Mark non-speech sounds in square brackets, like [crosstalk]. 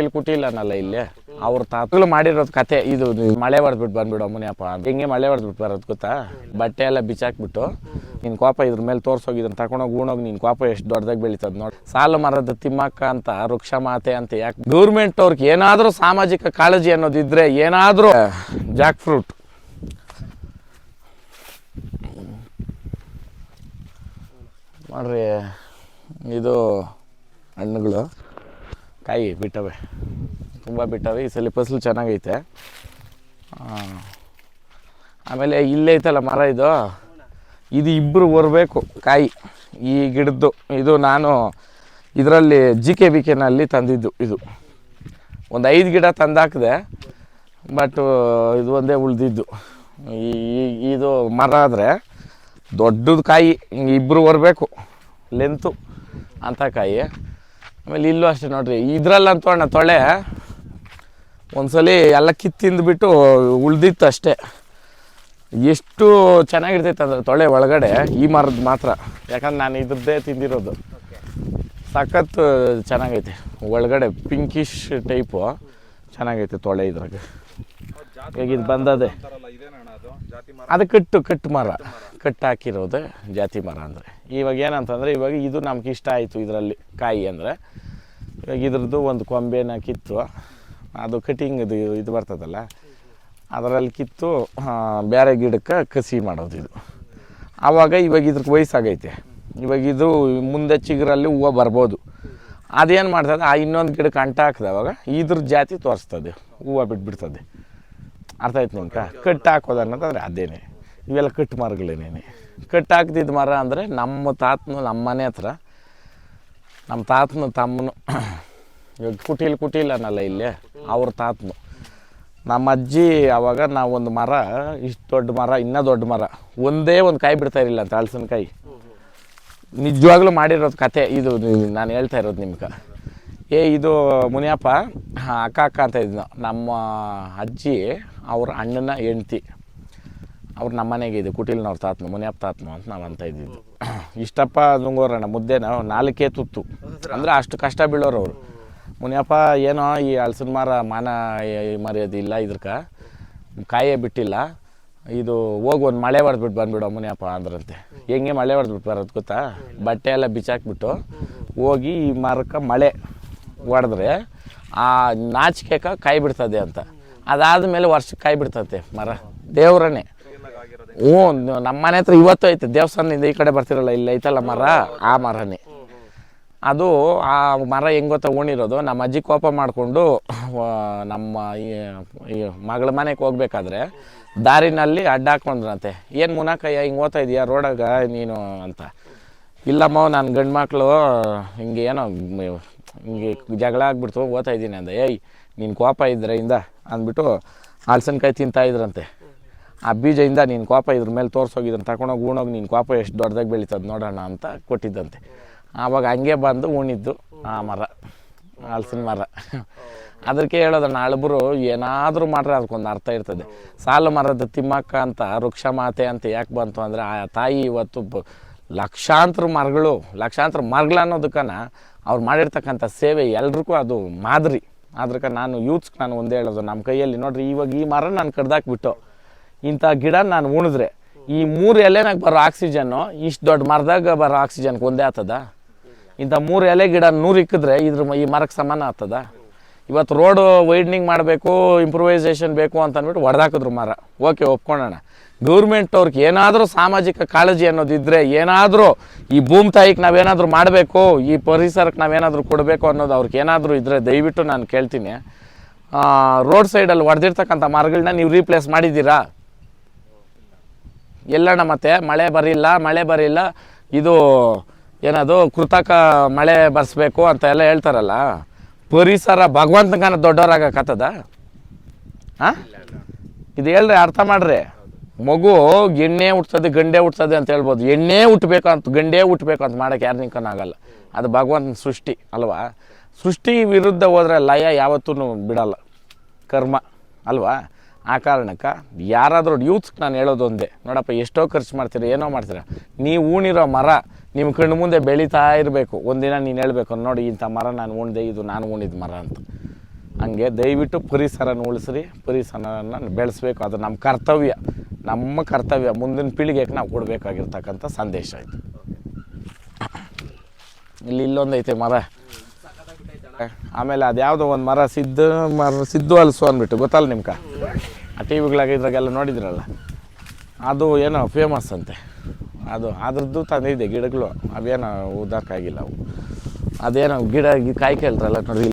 ಇಲ್ಲಿ ಕುಟಿಲ್ಲನಲ್ಲ ಇಲ್ಲಿ? ಅವ್ರ ತಾತಗಳು ಮಾಡಿರೋದು ಕತೆ, ಇದು ಮಳೆ ಹೊಡೆದ್ಬಿಟ್ಟು ಬಂದ್ಬಿಡು ಅಮ್ಮನಿಯಪ್ಪ ಹೆಂಗೆ ಮಳೆ ಹೊಡೆದ್ಬಿಟ್ಟು ಬರೋದು ಗೊತ್ತಾ? ಬಟ್ಟೆ ಎಲ್ಲ ಬಿಚ್ಚಾಕ್ಬಿಟ್ಟು ನಿನ್ನ ಕೋಪ ಇದ್ರ ಮೇಲೆ ತೋರ್ಸೋಗಿ ತಕೊಂಡೋಗಿ ತಗೊಂಡೋಗಿ ಉಣೋಗಿ ನಿನ್ ಕೋಪ ಎಷ್ಟು ದೊಡ್ಡದಾಗಿ ಬೆಳೀತದ ನೋಡಿ. ಸಾಲು ಮರದ ತಿಮ್ಮಕ್ಕ ಅಂತ, ವೃಕ್ಷ ಮಾತೆ ಅಂತ ಯಾಕೆ ಗೌರ್ಮೆಂಟ್ ಅವ್ರಿಗೆ ಏನಾದರೂ ಸಾಮಾಜಿಕ ಕಾಳಜಿ ಅನ್ನೋದಿದ್ರೆ ಏನಾದರೂ ಜಾಕ್ ಫ್ರೂಟ್. ನೋಡ್ರಿ ಇದು ಹಣ್ಣುಗಳು. ಕಾಯಿ ಬಿಟ್ಟವೆ. ತುಂಬ ಬಿಟ್ಟವೆ. ಈ ಸಲ ಫಸಲು ಚೆನ್ನಾಗೈತೆ. ಆಮೇಲೆ ಇಲ್ಲೇ ಐತಲ್ಲ ಮರ ಇದು? ಇದು ಇಬ್ಬರು ಬರಬೇಕು ಕಾಯಿ. ಈ ಗಿಡದ್ದು, ಇದು ನಾನು ಇದರಲ್ಲಿ ಜಿ ಕೆ ಬಿ ಕೆನಲ್ಲಿ ತಂದಿದ್ದು ಇದು. ಒಂದು ಐದು ಗಿಡ ತಂದಾಕಿದೆ ಬಟ್ ಇದು ಒಂದೇ ಉಳಿದಿದ್ದು. ಈ ಇದು ಮರ ಆದರೆ ದೊಡ್ಡದು ಕಾಯಿ ಇಬ್ಬರು ಬರಬೇಕು ಲೆಂತು ಅಂಥ ಕಾಯಿ. ಆಮೇಲೆ ಇಲ್ಲೂ ಅಷ್ಟೇ ನೋಡ್ರಿ ಇದ್ರಲ್ಲಂತೂ ಅಣ್ಣ ತೊಳೆ ಒಂದ್ಸಲಿ ಎಲ್ಲ ಕಿತ್ತಿಂದ್ಬಿಟ್ಟು ಉಳ್ದಿತ್ತು ಅಷ್ಟೇ. ಎಷ್ಟು ಚೆನ್ನಾಗಿರ್ತೈತೆ ಅಂದ್ರೆ ತೊಳೆ ಒಳಗಡೆ ಈ ಮರದ ಮಾತ್ರ. ಯಾಕಂದ್ರೆ ನಾನು ಇದ್ರದ್ದೇ ತಿಂದಿರೋದು. ಸಖತ್ತು ಚೆನ್ನಾಗೈತೆ. ಒಳಗಡೆ ಪಿಂಕಿಶ್ ಟೈಪು ಚೆನ್ನಾಗೈತೆ ತೊಳೆ ಇದ್ರಾಗ. ಈಗ ಇದು ಬಂದದೆ. ಅದು? ಕಟ್ಟು ಕಟ್ಟು ಮರ. ಕಟ್ಟು ಹಾಕಿರೋದು ಜಾತಿ ಮರ ಅಂದರೆ. ಇವಾಗ ಏನಂತಂದರೆ, ಇವಾಗ ಇದು ನಮ್ಗೆ ಇಷ್ಟ ಆಯಿತು ಇದರಲ್ಲಿ ಕಾಯಿ ಅಂದರೆ. ಇವಾಗ ಇದ್ರದ್ದು ಒಂದು ಕೊಂಬೆನ ಕಿತ್ತು, ಅದು ಕಟಿಂಗ್ ಇದು ಇದು ಬರ್ತದಲ್ಲ, ಅದರಲ್ಲಿ ಕಿತ್ತು ಬೇರೆ ಗಿಡಕ್ಕೆ ಕಸಿ ಮಾಡೋದು ಇದು. ಆವಾಗ ಇವಾಗ ಇದ್ರಕ್ಕೆ ವಯಸ್ಸಾಗೈತೆ. ಇವಾಗ ಇದು ಮುಂದೆ ಚಿಗರಲ್ಲಿ ಹೂವು ಬರ್ಬೋದು. ಅದೇನು ಮಾಡ್ತದೆ, ಆ ಇನ್ನೊಂದು ಗಿಡಕ್ಕೆ ಅಂಟ ಹಾಕ್ದೆ, ಅವಾಗ ಇದ್ರ ಜಾತಿ ತೋರಿಸ್ತದೆ. ಹೂವು ಬಿಟ್ಬಿಡ್ತದೆ. ಅರ್ಥ ಆಯ್ತು ನಿಮ್ಗೆ ಕಟ್ ಹಾಕೋದು ಅನ್ನೋದಂದ್ರೆ ಅದೇನೆ. ಇವೆಲ್ಲ ಕಟ್ ಮರಗಳೇನೇನೆ ಕಟ್ ಹಾಕ್ದಿದ್ದ ಮರ ಅಂದರೆ ನಮ್ಮ ತಾತನು ನಮ್ಮ ಮನೆ ಹತ್ರ, ನಮ್ಮ ತಾತನು ತಮ್ಮನು, ಇವಾಗ ಕುಟೀಲ್ ಕುಟೀಲ್ ಅನ್ನಲ್ಲ ಇಲ್ಲೇ, ಅವ್ರ ತಾತನು. ನಮ್ಮ ಅಜ್ಜಿ ನಾವು ಒಂದು ಮರ, ಇಷ್ಟು ದೊಡ್ಡ ಮರ, ಇನ್ನೂ ದೊಡ್ಡ ಮರ, ಒಂದೇ ಒಂದು ಕಾಯಿ ಬಿಡ್ತಾ ಇರಲಿಲ್ಲ ಅಂತ ಹಲಸಿನಕಾಯಿ ನಿಜವಾಗ್ಲೂ ಮಾಡಿರೋದು ಕತೆ ಇದು, ನಾನು ಹೇಳ್ತಾ ಇರೋದು ನಿಮ್ಗೆ. ಏ, ಇದು ಮುನಿಯಪ್ಪ, ಅಕ್ಕ ಅಕ್ಕ ಅಂತ ಇದ್ನು. ನಮ್ಮ ಅಜ್ಜಿ ಅವ್ರ ಅಣ್ಣನ ಹೆಂಡ್ತಿ. ಅವ್ರು ನಮ್ಮ ಮನೆಗೆ ಇದು ಕುಟೀಲ್ನವ್ರ ತಾತನು ಮುನಿಯಪ್ಪ ತಾತನು ಅಂತ ನಾವು ಅಂತ ಇದ್ದಿದ್ದು [clears throat] ಇಷ್ಟಪ್ಪ ನುಂಗೋರಣ್ಣ ಮುದ್ದೆನ ನಾಲ್ಕೇ ತುತ್ತು. ಅಂದರೆ ಅಷ್ಟು ಕಷ್ಟ ಬೀಳೋರು ಅವರು. ಮುನಿಯಪ್ಪ ಏನೋ ಈ ಅಲ್ಸಿನ ಮರ ಮಾನ ಮರ್ಯಾದೆ ಮರ್ಯಾದಿಲ್ಲ ಇದ್ರಕ. ಕಾಯೇ ಬಿಟ್ಟಿಲ್ಲ. ಇದು ಹೋಗಿ ಒಂದು ಮಳೆ ಹೊಡೆದ್ಬಿಟ್ಟು ಬಂದ್ಬಿಡೋ ಮುನಿಯಪ್ಪ ಅಂದ್ರಂತೆ. ಹೆಂಗೆ ಮಳೆ ಹೊಡೆದ್ಬಿಟ್ಟು ಬರೋದು ಗೊತ್ತಾ? ಬಟ್ಟೆ ಎಲ್ಲ ಬಿಚ್ಚಾಕ್ಬಿಟ್ಟು ಹೋಗಿ ಈ ಮರಕ್ಕೆ ಮಳೆ ಹೊಡೆದ್ರೆ ಆ ನಾಚಿಕೆಕ ಕಾಯಿ ಬಿಡ್ತದೆ ಅಂತ. ಅದಾದ ಮೇಲೆ ವರ್ಷಕ್ಕೆ ಕಾಯಿ ಬಿಡ್ತದೆ ಮರ. ದೇವ್ರನ್ನೇ. ಹ್ಞೂ ನಮ್ಮ ಮನೆ ಹತ್ರ ಇವತ್ತು ಐತೆ. ದೇವಸ್ಥಾನದಿಂದ ಈ ಕಡೆ ಬರ್ತಿರಲ್ಲ ಇಲ್ಲಿ ಐತಲ್ಲ ಮರ? ಆ ಮರನೇ. ಅದು ಆ ಮರ ಹೆಂಗೆ ತಗೊಂಡಿರೋದು ನಮ್ಮ ಅಜ್ಜಿ ಕೋಪ ಮಾಡಿಕೊಂಡು ನಮ್ಮ ಈ ಮಗಳ ಮನೆಗೆ ಹೋಗ್ಬೇಕಾದ್ರೆ ದಾರಿನಲ್ಲಿ ಅಡ್ಡ ಹಾಕೊಂಡ್ರಂತೆ. ಏನು ಮುನಾಕಯ್ಯ ಹಿಂಗೆ ಓದ್ತಾ ಇದೀಯಾ? ರೋಡಾಗ ನೀನು ಅಂತ. ಇಲ್ಲಮ್ಮ ನಾನು ಗಂಡು ಮಕ್ಕಳು ಹಿಂಗೆ ಏನೋ ಹಿಂಗೆ ಜಗಳ ಆಗ್ಬಿಡ್ತು ಓದ್ತಾ ಇದ್ದೀನಿ ಅಂದ. ಏಯ್ ನಿನ್ನ ಕೋಪ ಇದ್ರೆ ಇಂದ ಅಂದ್ಬಿಟ್ಟು ಹಲ್ಸನ್ಕಾಯಿ ತಿಂತಾ ಇದ್ರಂತೆ. ಆ ಬೀಜದಿಂದ ನೀನು ಕೋಪ ಇದ್ರ ಮೇಲೆ ತೋರ್ಸೋಗಿದ್ದನ್ನು ತಗೊಂಡೋಗಿ ಉಣೋಗಿ ನೀನು ಕೋಪ ಎಷ್ಟು ದೊಡ್ಡದಾಗಿ ಬೆಳೀತದೆ ನೋಡೋಣ ಅಂತ ಕೊಟ್ಟಿದ್ದಂತೆ. ಆವಾಗ ಹಂಗೆ ಬಂದು ಉಣಿದ್ದು ಆ ಮರ, ಹಲ್ಸಿನ ಮರ. ಅದಕ್ಕೆ ಹೇಳೋದಣ್ಣ ಹಳಬರು ಏನಾದರೂ ಮಾಡ್ರೆ ಅದಕ್ಕೊಂದು ಅರ್ಥ ಇರ್ತದೆ. ಸಾಲು ಮರದ ತಿಮ್ಮಕ್ಕ ಅಂತ, ವೃಕ್ಷ ಮಾತೆ ಅಂತ ಯಾಕೆ ಬಂತು ಅಂದರೆ ಆ ತಾಯಿ ಇವತ್ತು ಲಕ್ಷಾಂತರ ಮರಗಳು ಲಕ್ಷಾಂತರ ಮರಗಳು ಅನ್ನೋದಕ್ಕನ ಅವ್ರು ಮಾಡಿರ್ತಕ್ಕಂಥ ಸೇವೆ ಎಲ್ರಿಗೂ ಅದು ಮಾದರಿ. ಅದಕ್ಕೆ ನಾನು ಯೂತ್ಸ್ಗೆ ನಾನು ಒಂದೇ ಹೇಳೋದು, ನಮ್ಮ ಕೈಯಲ್ಲಿ ನೋಡ್ರಿ ಇವಾಗ ಈ ಮರ ನಾನು ಕಡ್ದಾಕ್ಬಿಟ್ಟು ಇಂಥ ಗಿಡ ನಾನು ಉಣಿದ್ರೆ ಈ ಮೂರು ಎಲೆನಾಗ ಬರೋ ಆಕ್ಸಿಜನ್ನು ಇಷ್ಟು ದೊಡ್ಡ ಮರದಾಗ ಬರೋ ಆಕ್ಸಿಜನ್ಗೆ ಒಂದೇ ಆಗ್ತದ ಇಂಥ ಮೂರು ಎಲೆ ಗಿಡ ನೂರು ಇಕ್ಕಿದ್ರೆ ಇದ್ರ ಈ ಮರಕ್ಕೆ ಸಮಾನ ಆಗ್ತದ ಇವತ್ತು ರೋಡು ವೈಡ್ನಿಂಗ್ ಮಾಡಬೇಕು ಇಂಪ್ರೂವೈಸೇಷನ್ ಬೇಕು ಅಂತ ಅಂದ್ಬಿಟ್ಟು ಹೊಡೆದಾಕಿದ್ರು ಮರ. ಓಕೆ ಒಪ್ಕೊಳ್ಳೋಣ ಗೌರ್ಮೆಂಟ್ ಅವ್ರಿಗೆ ಏನಾದರೂ ಸಾಮಾಜಿಕ ಕಾಳಜಿ ಅನ್ನೋದಿದ್ರೆ ಏನಾದರೂ ಈ ಭೂಮಿ ತಾಯಿಗೆ ನಾವೇನಾದರೂ ಮಾಡಬೇಕು, ಈ ಪರಿಸರಕ್ಕೆ ನಾವೇನಾದರೂ ಕೊಡಬೇಕು ಅನ್ನೋದು ಅವ್ರಿಗೆ ಏನಾದರೂ ಇದ್ದರೆ ದಯವಿಟ್ಟು ನಾನು ಕೇಳ್ತೀನಿ. ರೋಡ್ ಸೈಡಲ್ಲಿ ಹೊಡೆದಿರ್ತಕ್ಕಂಥ ಮರಗಳನ್ನ ನೀವು ರೀಪ್ಲೇಸ್ ಮಾಡಿದ್ದೀರಾ? ಎಲ್ಲಣ್ಣ ಮತ್ತೆ ಮಳೆ ಬರಿಲ್ಲ ಮಳೆ ಬರಿಲ್ಲ. ಇದು ಏನದು, ಕೃತಕ ಮಳೆ ಬರ್ಸ್ಬೇಕು ಅಂತ ಎಲ್ಲ ಹೇಳ್ತಾರಲ್ಲ. ಪರಿಸರ ಭಗವಂತನ ದೊಡ್ಡವರಾಗಕತ್ತದ? ಹಾಂ? ಇದು ಹೇಳ್ರಿ, ಅರ್ಥ ಮಾಡ್ರಿ. ಮಗು ಎಣ್ಣೆ ಹುಟ್ತದೆ ಗಂಡೆ ಹುಟ್ತದೆ ಅಂತ ಹೇಳ್ಬೋದು. ಎಣ್ಣೆ ಹುಟ್ಟಬೇಕು ಅಂತ, ಗಂಡೇ ಹುಟ್ಟಬೇಕು ಅಂತ ಮಾಡೋಕೆ ಯಾರು ನಿಂಕನಾಗಲ್ಲ ಅದು ಭಗವಂತನ ಸೃಷ್ಟಿ, ಅಲ್ವಾ? ಸೃಷ್ಟಿ ವಿರುದ್ಧ ಹೋದ್ರೆ ಲಯ ಯಾವತ್ತೂ ಬಿಡಲ್ಲ. ಕರ್ಮ, ಅಲ್ವಾ? ಆ ಕಾರಣಕ್ಕೆ ಯಾರಾದರೂ ಯೂತ್ಸ್ಗೆ ನಾನು ಹೇಳೋದು ಒಂದೇ. ನೋಡಪ್ಪ, ಎಷ್ಟೋ ಖರ್ಚು ಮಾಡ್ತೀರ, ಏನೋ ಮಾಡ್ತೀರ. ನೀವು ಉಣಿರೋ ಮರ ನಿಮ್ಮ ಕಣ್ಣು ಮುಂದೆ ಬೆಳೀತಾ ಇರಬೇಕು. ಒಂದಿನ ನೀನು ಹೇಳಬೇಕು, ನೋಡಿ ಇಂಥ ಮರ ನಾನು ಉಣ್ದೆ ಇದು ನಾನು ಉಣಿದ ಮರ ಅಂತ. ಹಂಗೆ ದಯವಿಟ್ಟು ಪರಿಸರನ ಉಳಿಸ್ರಿ, ಪರಿಸರನ ಬೆಳೆಸ್ಬೇಕು. ಅದು ನಮ್ಮ ಕರ್ತವ್ಯ. ನಮ್ಮ ಕರ್ತವ್ಯ. ಮುಂದಿನ ಪೀಳಿಗೆಗೆ ನಾವು ಕೊಡಬೇಕಾಗಿರ್ತಕ್ಕಂಥ ಸಂದೇಶ ಇದು. ಇಲ್ಲಿ ಇಲ್ಲೊಂದು ಐತೆ ಮರ. ಆಮೇಲೆ ಅದ್ಯಾವುದೋ ಒಂದು ಮರ ಸಿದ್ದು ಮರ, ಸಿದ್ದು ಅಲ್ಸು ಅಂದ್ಬಿಟ್ಟು. ಗೊತ್ತಲ್ಲ ನಿಮ್ಗೆ? ಆ ಟಿ ವಿಗಳಾಗ ಇದ್ರಾಗೆಲ್ಲ ನೋಡಿದ್ರಲ್ಲ, ಅದು ಏನೋ ಫೇಮಸ್ ಅಂತೆ. ಅದು, ಅದ್ರದ್ದು ತಂದಿದೆ ಗಿಡಗಳು, ಅವೇನೋ ಉದಾಕಾಗಿಲ್ಲ ಅವು. ಅದೇನೋ ಗಿಡ ಕಾಯಿ ಕೇಳ್ತಾರಲ್ಲ ನೋಡಿ